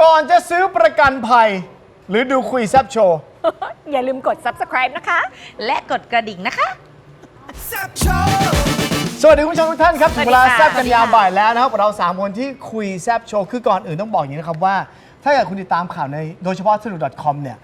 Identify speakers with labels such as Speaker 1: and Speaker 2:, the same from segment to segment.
Speaker 1: ก่อนจะซื้อประกันภัย หรือดูคุยแซบโชว์
Speaker 2: อย่าลืมกด subscribe นะคะ
Speaker 3: และกดกระดิ่งนะคะ
Speaker 1: สวัสดีคุณผู้ชมทุกท่านครับถึงเวลา
Speaker 2: สวัสดีค่ะ
Speaker 1: แซบกันยามบ่ายแล้วนะครับเราสามคนที่คุยแซบโชว์คือก่อนอื่นต้องบอกอย่างนี้นะครับว่า ถ้าเกิดคุณติดตามข่าวในโดยเฉพาะสนุก .com เนี่ย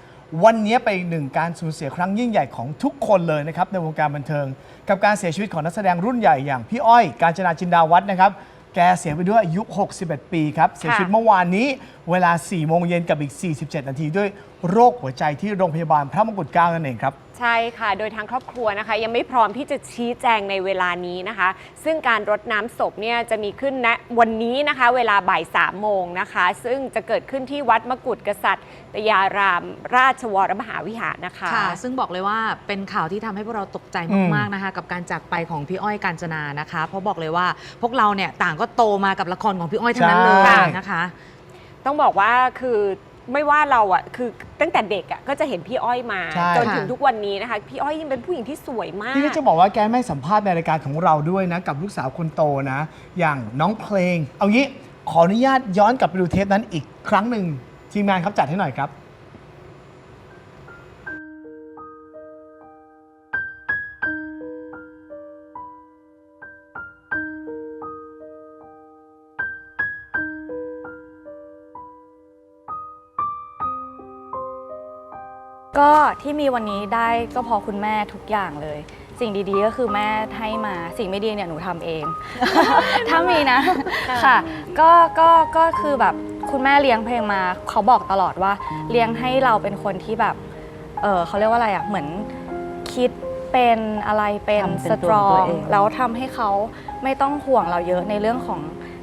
Speaker 1: วันนี้เป็นอีกหนึ่งการสูญเสียครั้งยิ่งใหญ่ของทุกคนเลยนะครับในวงการบันเทิง กับการเสียชีวิตของนักแสดงรุ่นใหญ่อย่างพี่อ้อย กาญจนาจินดาวัฒน์นะครับ แกเสียไปด้วยอายุ 61 ปีครับ เสียชีวิตเมื่อวานนี้เวลา 4 โมงเย็นกับอีก 47 นาทีด้วย โรคหัวใจที่โรงพยาบาลพระมงกุฎเกล้านั่นเองครับ
Speaker 2: ใช่ค่ะ โดยทางครอบครัวนะคะ ยังไม่พร้อมที่จะชี้แจงในเวลานี้นะคะ ซึ่งการรดน้ำศพเนี่ยจะมีขึ้นณวันนี้นะคะ เวลาบ่ายสามโมงนะคะ ซึ่งจะเกิดขึ้นที่วัดมกุฎกษัตริยารามราชวรมหาวิหารนะคะ
Speaker 3: ค่ะ ซึ่งบอกเลยว่าเป็นข่าวที่ทำให้พวกเราตกใจ
Speaker 1: อืม
Speaker 3: มากๆนะคะ กับการจากไปของพี่อ้อยกาญจนานะคะ เพราะบอกเลยว่าพวกเราเนี่ยต่างก็โตมากับละครของพี่อ้อยทั้งนั้นเลย
Speaker 1: ใช่
Speaker 3: นะคะ
Speaker 2: ต้องบอกว่าคือ ไม่ว่าเราอะคือตั้งแต่เด็กอะก็จะเห็นพี่อ้อยมา
Speaker 1: ใช่
Speaker 2: จนถึงทุกวันนี้นะคะ พี่อ้อยยังเป็นผู้หญิงที่สวยมาก
Speaker 1: พี่ก็จะบอกว่าแกไม่สัมภาษณ์ในรายการของเราด้วยนะ กับลูกสาวคนโตนะ อย่างน้องเพลง เอางี้ขออนุญาตย้อนกลับไปดูเทปนั้นอีกครั้งหนึ่งทีมงานครับจัดให้หน่อยครับ
Speaker 4: ก็ที่มีวันนี้ได้ก็เพราะคุณแม่ทุกอย่างเลย สิ่งดีๆก็คือแม่ให้มาสิ่งไม่ดีเนี่ยหนูทำเอง ถ้ามีนะค่ะ ก็ก็ก็คือแบบคุณแม่เลี้ยงเพลงมาเขาบอกตลอดว่าเลี้ยงให้เราเป็นคนที่แบบเออเขาเรียกว่าอะไรอะเหมือนคิดเป็นอะไรเป็น
Speaker 3: ทำเป็น
Speaker 4: ส
Speaker 3: ตั
Speaker 4: ต
Speaker 3: ว
Speaker 4: ร
Speaker 3: ข
Speaker 4: อ
Speaker 3: องตัว
Speaker 4: ง
Speaker 3: เอง
Speaker 4: แล้วทำให้เขาไม่ต้องห่วงเราเยอะในเรื่องของ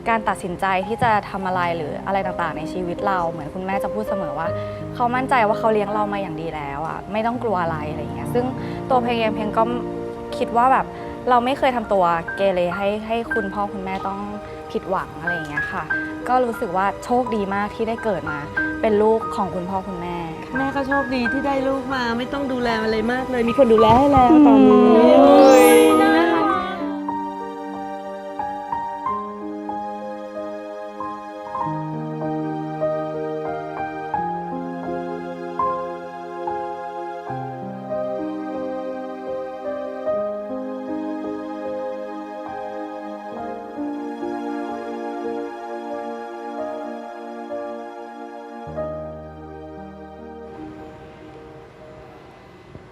Speaker 4: การตัดสินใจที่จะทำอะไรหรืออะไรต่างๆ ในชีวิตเรา เหมือนคุณแม่จะพูดเสมอว่า เขามั่นใจว่าเขาเลี้ยงเรามาอย่างดีแล้วอะไม่ต้องกลัวอะไรอะไรอย่างเงี้ยซึ่งตัวเพลงเองเพลงก็คิดว่าแบบเราไม่เคยทำตัวเกเรให้ให้คุณพ่อคุณแม่ต้องผิดหวังอะไรอย่างเงี้ยค่ะ ก็รู้สึกว่าโชคดีมากที่ได้เกิดมา เป็นลูกของคุณพ่อคุณแม่
Speaker 5: แม่ก็โชคดีที่ได้ลูกมา ไม่ต้องดูแลอะไรมากเลย มีคนดูแลให้แล้วตอนนี้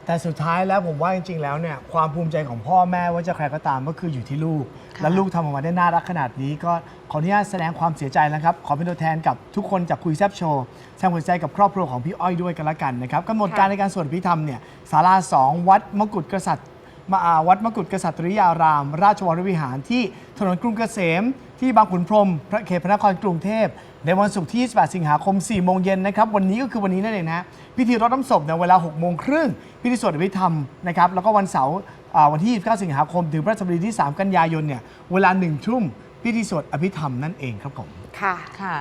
Speaker 1: แต่สุดท้ายแล้วผมว่าจริงๆ แล้วเนี่ยความภูมิใจของพ่อแม่ว่าจะใครก็ตามก็คืออยู่ที่ลูก และลูกทำออกมาได้น่ารักขนาดนี้ ก็ขออนุญาตแสดงความเสียใจนะครับ ขอเป็นตัวแทนกับทุกคนจากคุยแซบโชว์แสดงความเสียใจกับครอบครัวของพี่อ้อยด้วยกันละกันนะครับกำหนดการในการสวดพิธรรมเนี่ยศาลาสองวัดมกุฎกษัตริย์ มาอ่าวัดมกุฎกษัตริยาราม ราชวรวิหารที่ถนนกรุงเกษม ที่บางขุนพรหมพระเขตพระนครกรุงเทพ ในวันศุกร์ที่ 28 สิงหาคม 4 โมงเย็นนะครับ วันนี้ก็คือวันนี้นั่นเองนะ พิธีรดน้ำศพในยเวลา 6 โมงครึ่ง พิธีสวดอภิธรรมนะครับ แล้วก็วันเสาร์อ่าวันที่ 29 สิงหาคม ถึงพระสบดีที่ 3 กันยายนเนี่ย เวลา 1 ทุ่ม พิธีสวดอภิธรรมนั่นเองครับผม
Speaker 2: ค่ะ
Speaker 3: ค่ะ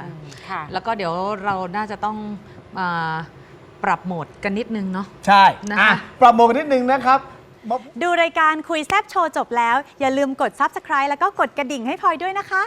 Speaker 2: ค่ะ
Speaker 3: แล้วก็เดี๋ยวเราน่าจะต้องมาปรับโหมดกันนิดนึงเนาะ
Speaker 1: ใช่
Speaker 3: นะคะ
Speaker 1: อะปรับโหมดกันนิดนึงนะครับ
Speaker 6: ดูรายการคุยแซบโชว์จบแล้ว อย่าลืมกด Subscribe แล้วก็กดกระดิ่งให้พลอยด้วยนะคะ